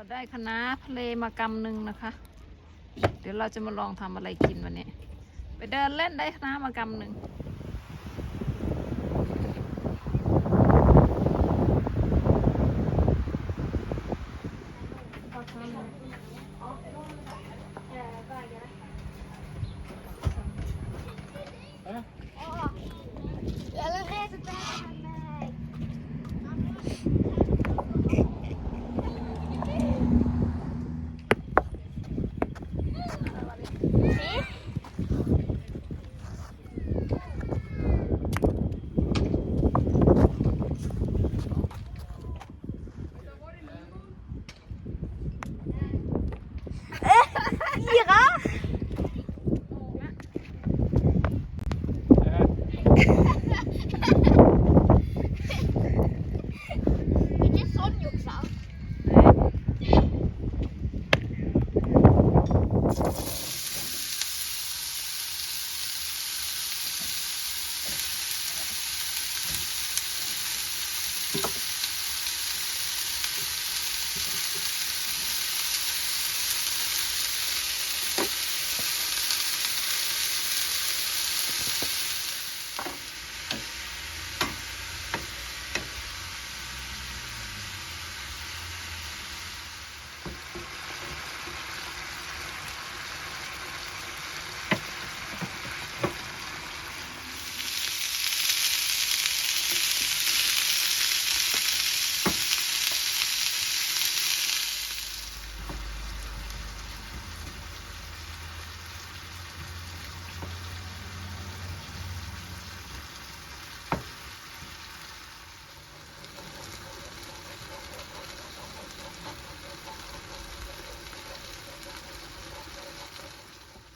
เราได้คะน้าทะเลมากำหนึ่งนะคะ เดี๋ยวเราจะมาลองทำอะไรกินวันนี้ ไปเดินเล่นได้คะน้ามากำหนึ่ง อีกอะ sånn juksa.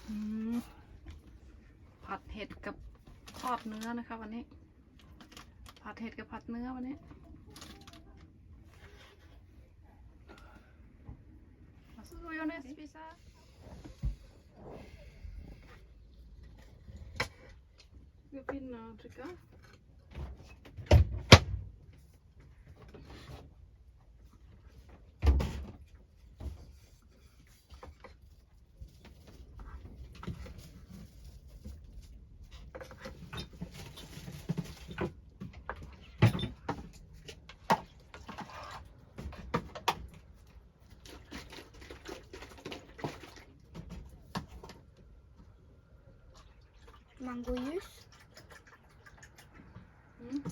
อืมผัดเห็ดกับ ทอดเนื้อนะคะวันนี้ ผัดเห็ดกับผัดเนื้อวันนี้ซูโยเนสพิซซ่าเดี๋ยวพินนะทุกคน Mango juice. Mm.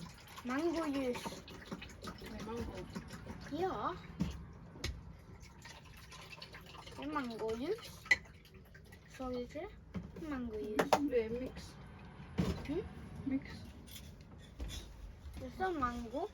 Mango juice. Med mango. Ja. Det er mangojuice. Så du ikke det? Mangojuice. Det er miks. Mm? Miks. Det står mango.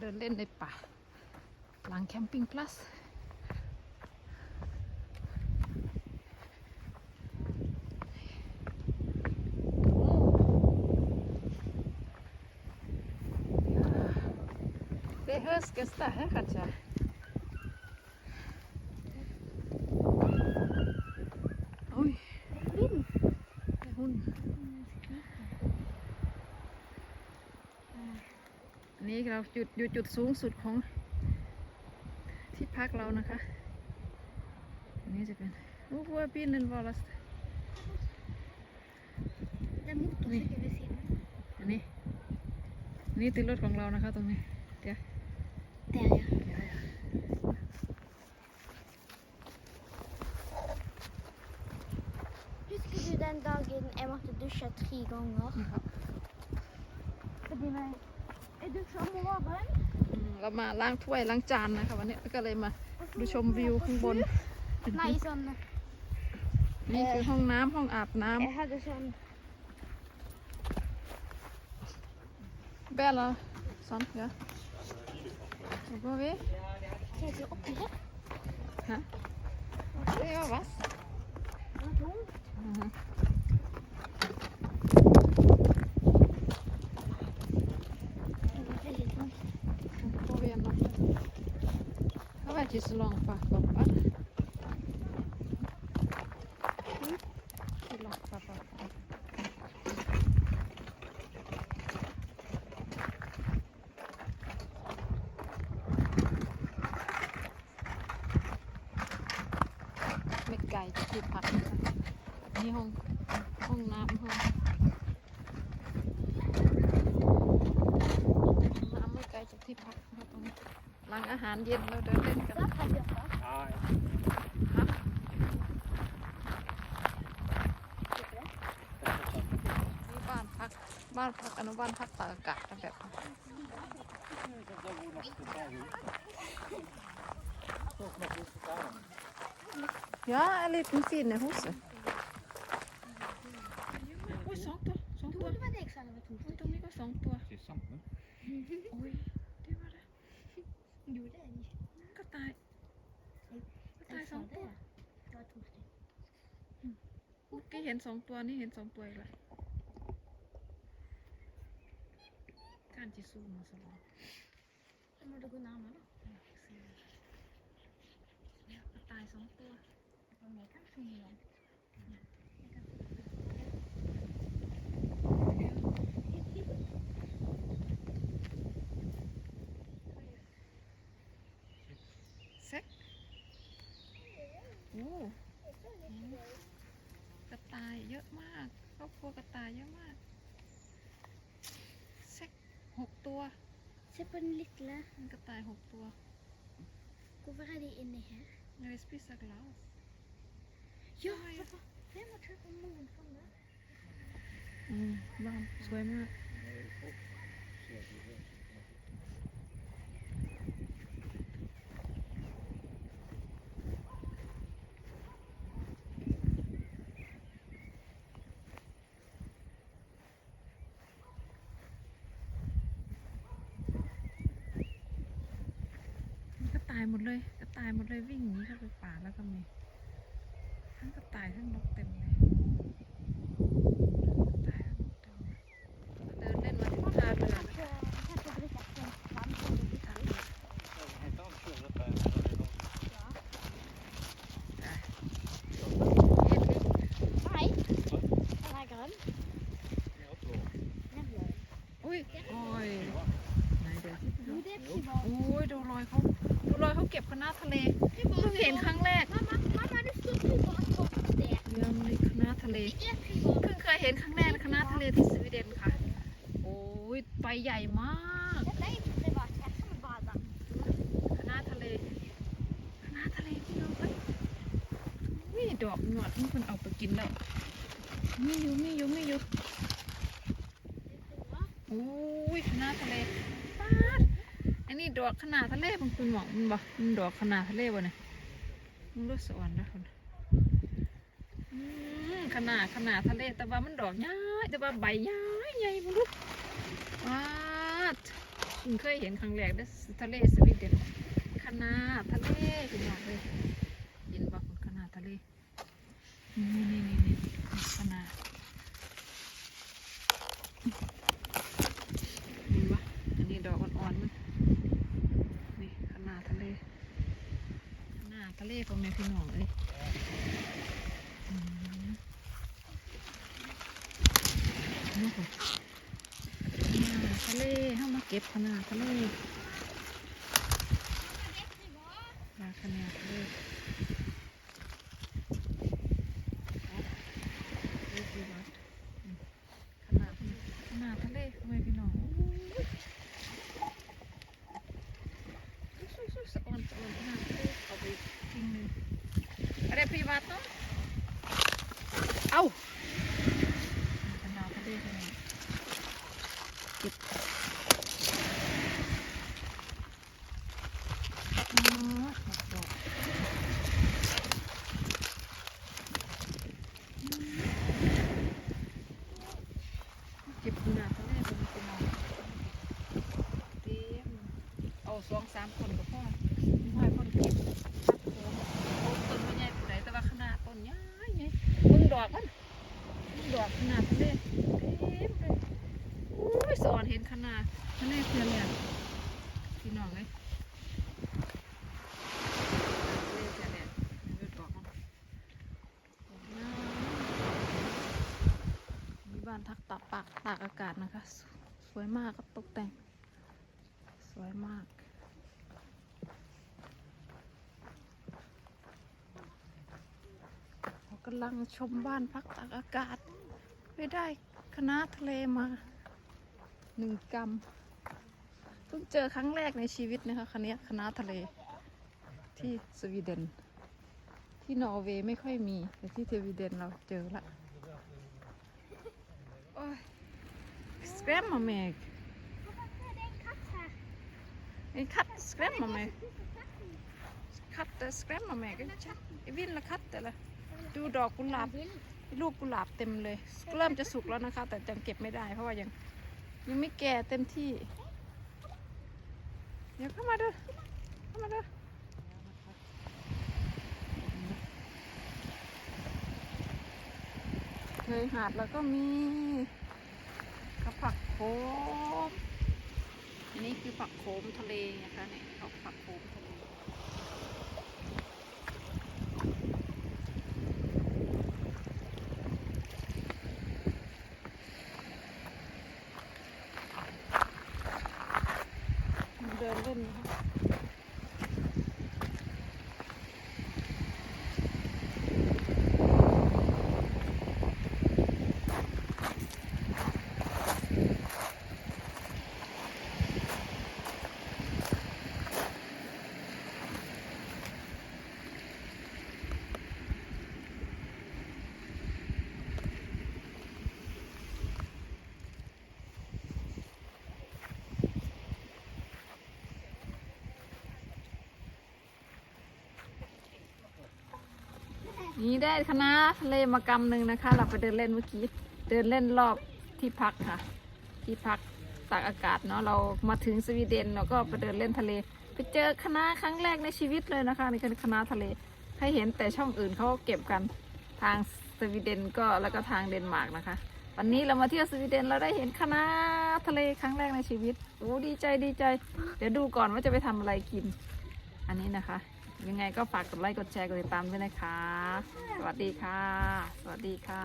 เดินเล่นในป่า หลังแคมปิ้งพลัสเฮ้ยเฮิร์สเกสตาเฮอร์ค่ะจ้ะ Vind. det är hon. อั นนี้เราจุดอยู่จุดสูงสุดของที่พักเรานะคะอันนี้จะเป็นโอ้โหปีนวอลส Det är motorcykel vid sidan. อันนี้อันนี้ติดรถของเรานะคะตรงนี้เดี๋ยว Där ja. เดี๋ยว Husker du den dagen jeg måtte dusje tre ganger? Ja. Fordi når jeg dusjer om morgenen อืมเร เรามาล้างถ้วยล้างจานนะคะวันนี้ก็เลยมาดูชมวิวข้างบน Nei, sånn นี่คือห้องน้ำห้องอาบน้ำแบลเหรอซ้อนเดี๋ยวแล้วก็วิ Ser du oppi her? ฮะเรียกว่า วัส Det var tungt. อือฮึ Oi, just lång för pappa. Hur långt för pappa? ไม่ไกลจากที่พักนะคะนี่ห้องห้องน้ำห้องน้ำไม่ไกลจากที่พักนะคะตรงนี้ หลังอาหารเย็นเราเดินเล่นกัน นี่บ้านพัก บ้านพักอนุบาลพักตากอากาศนะแบบยาอะไรเป็นสีนนะฮุสอุ้ยสองตัสองตัวตรงนี้ก็สองตัวสองน det. Jo, det är det. กระต่ายกระต่าย สองตัว Det var två stycken. เมื่อกี้เห็นสองตัวนี่เห็นสองตัวอีกแล้วการจิซูมาสลอง Men du går närmare då. เนี่ยกระต่ายสองตัว De är kanske mer. เซ็กโอ้กระต่ายเยอะมากคร อบครัวกระต่ายเยอะมากเซ็กหกตัว Se på den lilla. มันกระต่ายหกตัว Hvorfor er de inni her? Jag vill spisa glas. Ja, vem har köpt många sådana? อืมบ้านสวยมากมั หมดเลยก็ตายหมดเลยวิ่งหนีเข้าไปป่าแล้วก็มีทั้งกระต่ายทั้งนกเต็มเลยกระต่ายทั้งนกเต็มเลยเดินเล่นมาที่ท่าเรือ Kanske dricka från svansen. ท่าเรือ Jag har inte alls kört detta än, så det är långt. Ja. เอ็ดลิ Nej. Den är grön. Jag tror. Den är blå. อุ้ยโอ้ยไหนเดี๋ยว Jo, det är privat. โอ้ยดูรอยเขาดูรอยเขาเก็บคณะทะเลเพิ่งเห็นครั้งแรก Mamma, mamma, det står privat på det. เรื่องในคณะทะ เลเพิ่งเคยเห็นครั้งแรกในคณะทะเลที่สวีเดนค่ะ โอ้ยใบใหญ่มากคณะทะเลคณะทะเลพี่น้องเอ้ยนี่ดอกหนวดที่คนเอาไปกินแล้วไมีอยู่มีอยู่มีอยู่โอ้ยคณะทะเลป๊าอันนี้ดอกขนาดทะเลบางคุณหมองมันบ่มันดอกขนาดทะเลบ่เนี่ยมันรู้สวรรค์นะคนอืม ขนาดขนาดทะเลแต่ว่ามันดอกย้ายแต่ว่าใบย้ายใหญ่มันรู้ว้าดคุณเคยเห็นครั้งแรกเด้ทะเลสวีเดนขนาดทะเลคุณหมองเลยเห็นบ่ขนาดทะเลนี่นี่นี่นี่ขนาดเห็นปะอันนี้ดอกอ่อนๆมันนี่ขนาดทะเลขนาดทะเลพ่อแม่พี่น้องเอ้ยอืมนี่ค่ะขนาดทะเลเข้ามาเก็บขนาดทะเล อกมันดอกขนาดนี้อุ้ยสอนเห็นขนาดขนาดเพื่อนเนี่ยพี่น้องเลยบ้านทักตากปากตากอากาศนะคะ สวยมากครับตกแต่ง สวยมากำลังชมบ้านพักตากอากาศ ไปได้คณะทะเลมาหนึ่งกำเพิ่งเจอครั้งแรกในชีวิตนะคะคณะคณะทะเลที่สวีเดน ที่นอร์เวย์ไม่ค่อยมี แต่ที่สวีเดนเราเจอละโอ้ยสแกรมมาเมกไอ้คัดสแกรมมาเมก katt i? คัดแต่สแกรมมาเมกไอ้วินละคัดแต่ละ ดูดอกกุหลาบลูกกุหลาบเต็มเลย เริ่มจะสุกแล้วนะคะ แต่ยังเก็บไม่ได้ เพราะว่ายังยังไม่แก่เต็มที่ เดี๋ยวเข้ามาดูเข้ามาดูเคยหาดแล้วก็มีกระผักโขมอันนี้คือผักโขมทะเลนะคะเนี่ยเขาผักโขมทะเล ดินเล่นนะคะ นี่ได้คณะทะเลมากำหนึ่งนะคะ เราไปเดินเล่นเมื่อกี้ เดินเล่นรอบที่พักค่ะ ที่พักตากอากาศเนาะ เรามาถึงสวีเดนเราก็ไปเดินเล่นทะเล ไปเจอคณะครั้งแรกในชีวิตเลยนะคะนี่คือคณะทะเล ให้เห็นแต่ช่องอื่นเขาเก็บกัน ทางสวีเดนก็แล้วก็ทางเดนมาร์กนะคะ วันนี้เรามาเที่ยวสวีเดนเราได้เห็นคณะทะเลครั้งแรกในชีวิตโอ้ดีใจดีใจ เดี๋ยวดูก่อนว่าจะไปทำอะไรกิน อันนี้นะคะ ยังไงก็ฝากกดไลค์กดแชร์กดติดตามด้วยนะคะ สวัสดีค่ะ สวัสดีค่ะ